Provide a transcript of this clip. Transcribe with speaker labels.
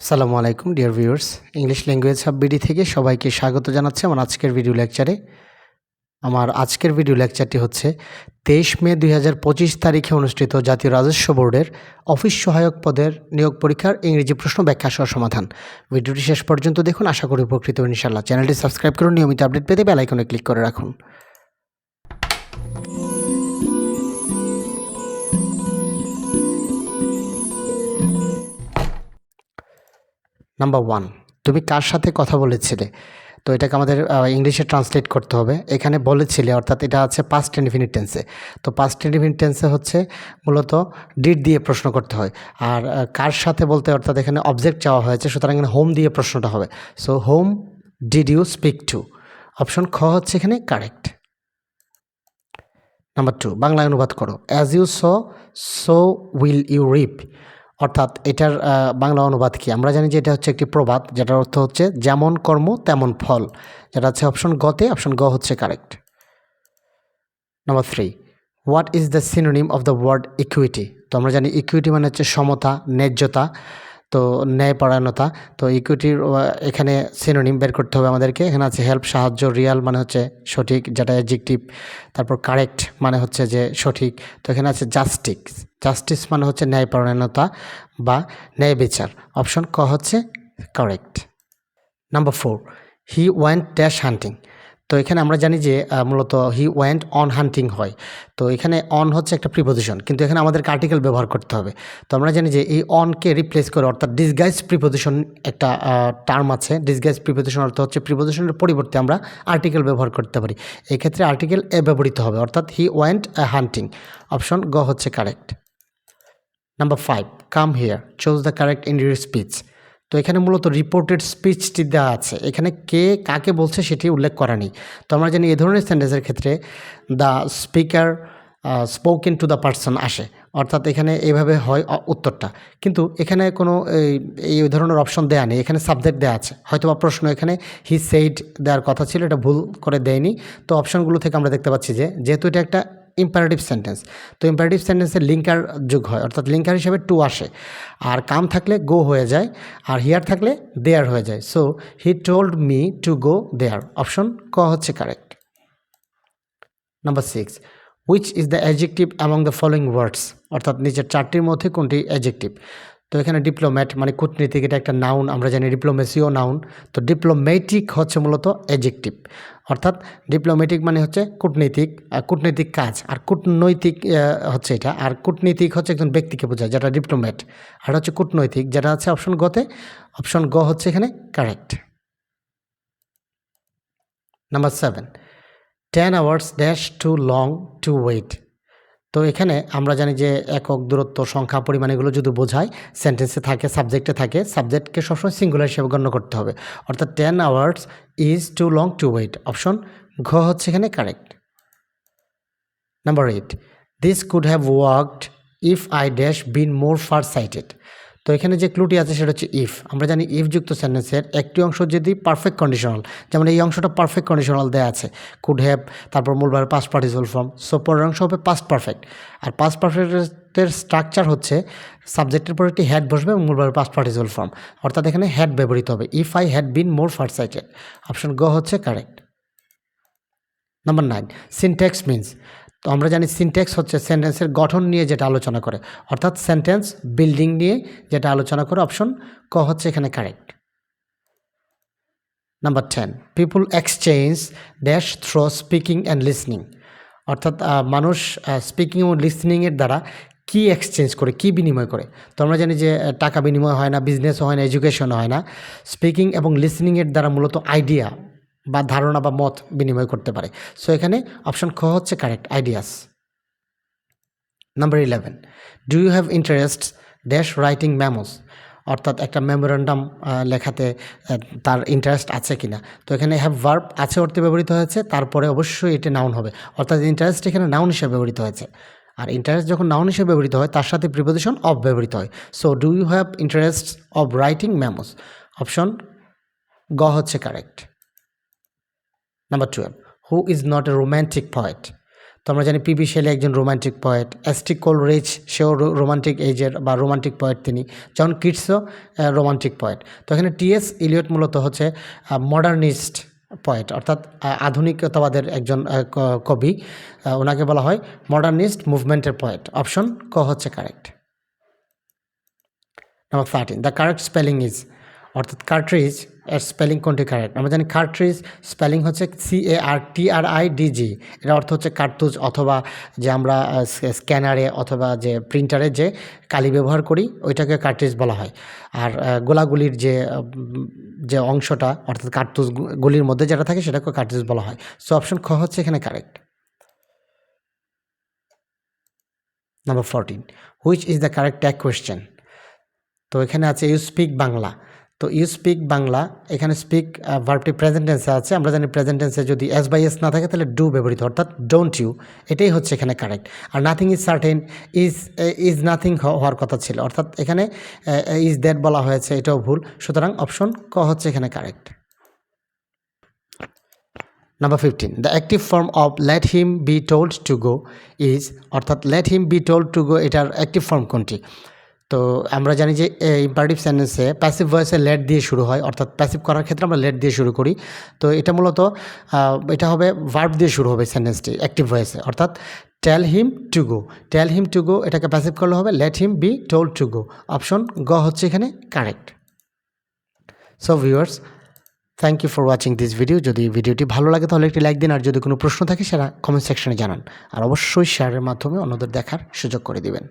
Speaker 1: আসসালামু আলাইকুম, dear viewers. English language hub BD থেকে সবাইকে স্বাগত জানাচ্ছি আমার আজকের ভিডিও লেকচারে। আমার আজকের ভিডিও লেকচারটি হচ্ছে, তেইশ মে দুই হাজার পঁচিশ তারিখে অনুষ্ঠিত জাতীয় রাজস্ব বোর্ডের অফিস সহায়ক পদের নিয়োগ পরীক্ষার ইংরেজি প্রশ্ন ব্যাখ্যা সহ সমাধান। ভিডিওটি শেষ পর্যন্ত দেখুন, আশা করি উপকৃত ইনশাল্লাহ চ্যানেলটি সাবস্ক্রাইব করুন নিয়মিত আপডেট পেতে বেলাইকনে ক্লিক করে রাখুন। নাম্বার ওয়ান তুমি কার সাথে কথা বলেছিলে? তো এটাকে আমাদের ইংলিশে ট্রান্সলেট করতে হবে। এখানে বলেছিলে, অর্থাৎ এটা আছে পাস্ট ইনফিনিট টেন্সে তো পাস্ট ইনফিনিট টেন্সে হচ্ছে মূলত ডিড দিয়ে প্রশ্ন করতে হয়। আর কার সাথে বলতে, অর্থাৎ এখানে অবজেক্ট চাওয়া হয়েছে, সুতরাং এখানে হোম দিয়ে প্রশ্নটা হবে। So whom did you speak to option খ হচ্ছে এখানে কারেক্ট নাম্বার টু বাংলায় অনুবাদ করো। As you sow so will you reap অর্থাৎ এটার বাংলা অনুবাদ কি? আমরা জানি যে এটা হচ্ছে একটি প্রবাদ, যেটার অর্থ হচ্ছে যেমন কর্ম, তেমন ফল। যেটা হচ্ছে অপশন গতে অপশন গ হচ্ছে correct number three what is the synonym of the word equity তো আমরা জানি ইকুইটি মানে হচ্ছে সমতা, ন্যায্যতা। তো ন্যায়পরায়ণতা তো ইকুইটির এখানে সিনোনিম বের করতে হবে আমাদেরকে। এখানে আছে হেল্প সাহায্য রিয়াল মানে হচ্ছে সঠিক, যেটা অ্যাডজেক্টিভ তারপর কারেক্ট মানে হচ্ছে যে সঠিক। তো এখানে আছে জাস্টিক জাস্টিস মানে হচ্ছে ন্যায়পরায়ণতা বা ন্যায় বিচার। অপশন ক হচ্ছে correct number four he went dash hunting তো এখানে আমরা জানি যে মূলত হি ওয়েন্ট অন হান্টিং হয়। তো এখানে অন হচ্ছে একটা প্রিপোজিশন কিন্তু এখানে আমাদের আর্টিকেল ব্যবহার করতে হবে। তো আমরা জানি যে, এই অনকে রিপ্লেস করে, অর্থাৎ ডিসগাইজ প্রিপোজিশন একটা টার্ম আছে। ডিসগাইজ প্রিপোজিশন অর্থ হচ্ছে প্রিপোজিশনের পরিবর্তে আমরা আর্টিকেল ব্যবহার করতে পারি। এক্ষেত্রে আর্টিকেল এ ব্যবহৃত হবে, অর্থাৎ হি ওয়েন্ট হান্টিং অপশন গ হচ্ছে correct number five come here choose the correct in your speech তো এখানে মূলত রিপোর্টেড স্পিচটি দেওয়া আছে। এখানে কে কাকে বলছে সেটি উল্লেখ করা নেই। তো আমরা জানি এ ধরনের সেন্টেন্সের ক্ষেত্রে the speaker spoken to the person আসে। অর্থাৎ এখানে এইভাবে হয় উত্তরটা। কিন্তু এখানে কোনো এই ধরনের অপশন দেওয়া নেই। এখানে সাবজেক্ট দেওয়া আছে। হয়তো বা প্রশ্ন এখানে হি সেইড দেওয়ার কথা ছিল, এটা ভুল করে দেয়নি। তো অপশনগুলো থেকে আমরা দেখতে পাচ্ছি যে, যেহেতু এটা একটা ইম্পারেটিভ সেন্টেন্স তো ইম্পারেটিভ সেন্টেন্সের লিঙ্কার যুগ হয়, অর্থাৎ লিঙ্কার হিসেবে টু আসে। আর কাম থাকলে গো হয়ে যায়, আর হিয়ার থাকলে দেয়ার হয়ে যায়। So he told me to go there option ক হচ্ছে correct number six which is the adjective among the following words অর্থাৎ নিচের চারটির মধ্যে কোনটি অ্যাজেক্টিভ তো এখানে ডিপ্লোম্যাট মানে কূটনীতিক, এটা একটা নাউন আমরা জানি ডিপ্লোমেসিও নাউন তো ডিপ্লোমেটিক হচ্ছে মূলত অ্যাজেক্টিভ অর্থাৎ ডিপ্লোমেটিক মানে হচ্ছে কূটনীতিক কূটনৈতিক কাজ। আর কূটনৈতিক হচ্ছে এটা। আর কূটনীতিক হচ্ছে একজন ব্যক্তিকে বোঝায় যেটা ডিপ্লোম্যাট আর হচ্ছে কূটনৈতিক যেটা হচ্ছে অপশন গতে অপশন গ হচ্ছে এখানে correct number seven ten hours dash too long to wait তো এখানে আমরা জানি যে একক দূরত্ব সংখ্যা পরিমাণ এগুলো যদি বোঝায় সেন্টেন্সে থাকে সাবজেক্টে থাকে সাবজেক্টকে সবসময় সিঙ্গুলার হিসেবে গণ্য করতে হবে। অর্থাৎ ten hours is too long to wait option ঘ হচ্ছে এখানে correct number eight this could have worked if I dash been more far sighted তো এখানে যে ক্লুটি আছে সেটা হচ্ছে ইফ আমরা জানি ইফ যুক্ত সেন্টেন্সের একটি অংশ যদি পারফেক্ট কন্ডিশনাল যেমন এই অংশটা পারফেক্ট কন্ডিশনাল দেওয়া আছে কুড হ্যাভ তারপর মূলবার পাস্ট পার্টিসিপাল ফর্ম সো পরের অংশ হবে পাস্ট পারফেক্ট আর পাস্ট পারফেক্টের স্ট্রাকচার হচ্ছে সাবজেক্টের পর একটি হ্যাড বসবে এবং মূলবার পাস্ট পার্টিসিপাল ফর্ম অর্থাৎ এখানে হ্যাড ব্যবহৃত হবে if I had been more first sighted option গ হচ্ছে correct number nine syntax means তো আমরা জানি সিনট্যাক্স হচ্ছে সেন্টেন্সের গঠন নিয়ে যেটা আলোচনা করে। অর্থাৎ সেন্টেন্স বিল্ডিং নিয়ে যেটা আলোচনা করে অপশন ক হচ্ছে এখানে correct number ten people exchange dash through speaking and listening অর্থাৎ মানুষ স্পিকিং ও লিসনিংয়ের দ্বারা কি এক্সচেঞ্জ করে, কি বিনিময় করে? তো আমরা জানি যে টাকা বিনিময় হয় না বিজনেসও হয় না এডুকেশন হয় না। স্পিকিং এবং লিসনিংয়ের দ্বারা মূলত আইডিয়া বা ধারণা বা মত বিনিময় করতে পারে। সো এখানে অপশন খ হচ্ছে correct ideas number eleven do you have interest dash writing memos অর্থাৎ একটা মেমোরেন্ডাম লেখাতে তার ইন্টারেস্ট আছে কিনা। তো এখানে হ্যাভ ভার্ব আছে অর্থে ব্যবহৃত হয়েছে, তারপরে অবশ্যই এটি নাউন হবে। অর্থাৎ ইন্টারেস্ট এখানে নাউন হিসেবে ব্যবহৃত হয়েছে। আর ইন্টারেস্ট যখন নাউন হিসেবে ব্যবহৃত হয়, তার সাথে প্রিপোজিশন অফ ব্যবহৃত হয়। So do you have interest of writing memos option গ হচ্ছে correct number twelve who is not a romantic poet তো আমরা জানি পিবি শেলি একজন রোমান্টিক পয়েট এসটি কোলরিচ সেও রোমান্টিক এজের বা রোমান্টিক পয়েট তিনি জন কিটসও রোমান্টিক পয়েট তো এখানে টিএস ইলিয়ট মূলত হচ্ছে মডার্নিস্ট পয়েট অর্থাৎ আধুনিকতাবাদের একজন কবি। ওনাকে বলা হয় মডার্নিস্ট মুভমেন্টের পয়েট অপশন ক হচ্ছে correct number thirteen the correct spelling is অর্থাৎ কার্ট্রিজ এর স্পেলিং কোনটি কারেক্ট আমরা জানি কার্ট্রিজ স্পেলিং হচ্ছে C A R T R I DG এর অর্থ হচ্ছে কার্তুজ অথবা যে আমরা স্ক্যানারে অথবা যে প্রিন্টারে যে কালি ব্যবহার করি, ওইটাকে কার্ট্রিজ বলা হয়। আর গোলাগুলির যে যে অংশটা, অর্থাৎ কার্তুজ গুলির মধ্যে যেটা থাকে সেটাকে কার্ট্রিজ বলা হয়। সো অপশন খ হচ্ছে এখানে correct number fourteen which is the correct tag question তো এখানে আছে ইউ স্পিক বাংলা। তো ইউ স্পিক বাংলা, এখানে স্পিক ভার্বটি প্রেজেন্ট টেন্সে আছে, আমরা জানি প্রেজেন্ট টেন্সে যদি এস বাই এস না থাকে, তাহলে ডু ব্যবহৃত, অর্থাৎ ডোন্ট ইউ এটাই হচ্ছে এখানে correct R nothing is certain is is nothing হওয়ার কথা ছিল, অর্থাৎ এখানে ইজ দ্যাট বলা হয়েছে, এটাও ভুল, সুতরাং অপশন ক হচ্ছে এখানে correct number fifteen the active form of let him be told to go is অর্থাৎ let him be told to go এটার অ্যাক্টিভ ফর্ম কোনটি? তো আমরা জানি যে ইম্পারেটিভ সেন্টেন্সে প্যাসিভ ভয়েসে লেট দিয়ে শুরু হয়, অর্থাৎ প্যাসিভ করার ক্ষেত্রে আমরা লেট দিয়ে শুরু করি। তো এটা মূলত এটা হবে ভার্ব দিয়ে শুরু হবে সেন্টেন্সটি অ্যাক্টিভ ভয়েসে অর্থাৎ tell him to go tell him to go এটাকে প্যাসিভ করলে হবে let him be told to go option গ হচ্ছে এখানে correct so viewers thank you for watching this video যদি ভিডিওটি ভালো লাগে তাহলে একটি লাইক দিন, আর যদি কোনো প্রশ্ন থাকে সেটা কমেন্ট সেকশনে জানান। আর অবশ্যই শেয়ারের মাধ্যমে অন্যদের দেখার সুযোগ করে দিবেন।